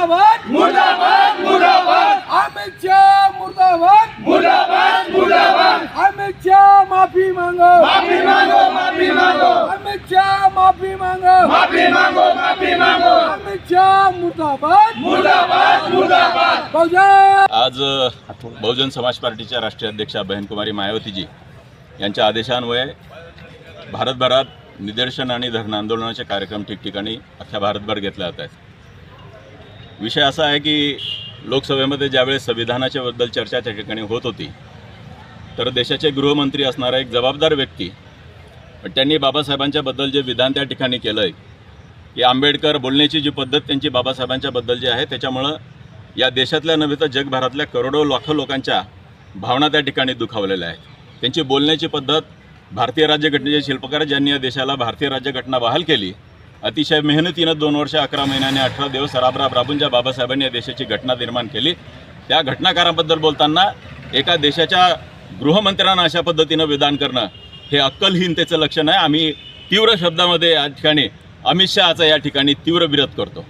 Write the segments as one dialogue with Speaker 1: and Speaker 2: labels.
Speaker 1: मुर्दाबाद।
Speaker 2: मुर्दाबाद मुर्दाबाद।
Speaker 1: अमित शाह मुर्दाबाद।
Speaker 2: मुर्दाबाद मुर्दाबाद।
Speaker 1: अमित शाह माफी मांगो।
Speaker 2: माफी मांगो माफी मांगो।
Speaker 1: अमित शाह माफी मांगो।
Speaker 2: माफी मांगो माफी मांगो।
Speaker 1: अमित शाह मुर्दाबाद।
Speaker 2: मुर्दाबाद मुर्दाबाद।
Speaker 1: बहुजन
Speaker 3: आज बहुजन समाज पार्टीच्या राष्ट्रीय अध्यक्षा बहनकुमारी मायावतीजी यांच्या आदेशान्वये भारतभरात निदर्शन आणि धरण आंदोलनाचे कार्यक्रम ठिकठिकाणी अख्ख्या भारतभर घेतले जात आहेत. विषय असा आहे की लोकसभेमध्ये ज्यावेळेस संविधानाच्याबद्दल चर्चा त्या ठिकाणी होत होती तर देशाचे गृहमंत्री असणारा एक जबाबदार व्यक्ती पण त्यांनी बाबासाहेबांच्याबद्दल जे विधान त्या ठिकाणी केलं आहे की आंबेडकर बोलण्याची जी पद्धत त्यांची बाबासाहेबांच्याबद्दल जी आहे त्याच्यामुळं या देशातल्या नव्हे तर जगभरातल्या करोडो लाखो लोकांच्या भावना त्या ठिकाणी दुखावलेल्या आहेत. त्यांची बोलण्याची पद्धत भारतीय राज्यघटनेचे शिल्पकार ज्यांनी या देशाला भारतीय राज्यघटना बहाल केली अतिशय मेहनतीनं दोन वर्ष अकरा महिन्याने अठरा दिवस राबराब राबून ज्या बाबासाहेबांनी या देशाची घटना निर्माण केली. त्या घटनाकारांबद्दल बोलताना एका देशाच्या गृहमंत्र्यांना अशा पद्धतीनं विधान करणं हे अक्कलहीनतेचं लक्षण आहे. आम्ही तीव्र शब्दामध्ये या ठिकाणी अमित शहाचा या ठिकाणी तीव्र विरोध करतो.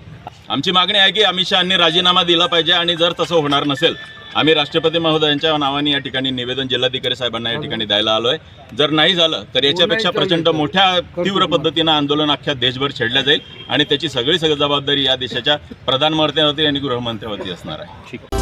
Speaker 3: आमची मागणी आहे की अमित शहानी राजीनामा दिला पाहिजे आणि जर तसं होणार नसेल आम्ही राष्ट्रपती महोदयांच्या नावाने या ठिकाणी निवेदन जिल्हाधिकारी साहेबांना या ठिकाणी द्यायला आलोय. जर नाही झालं तर याच्यापेक्षा प्रचंड मोठ्या तीव्र पद्धतीनं आंदोलन अख्ख्या देशभर छेडलं जाईल आणि त्याची सगळी सगळी जबाबदारी या देशाच्या प्रधानमंत्र्यावरती आणि गृहमंत्र्यावरती असणार आहे.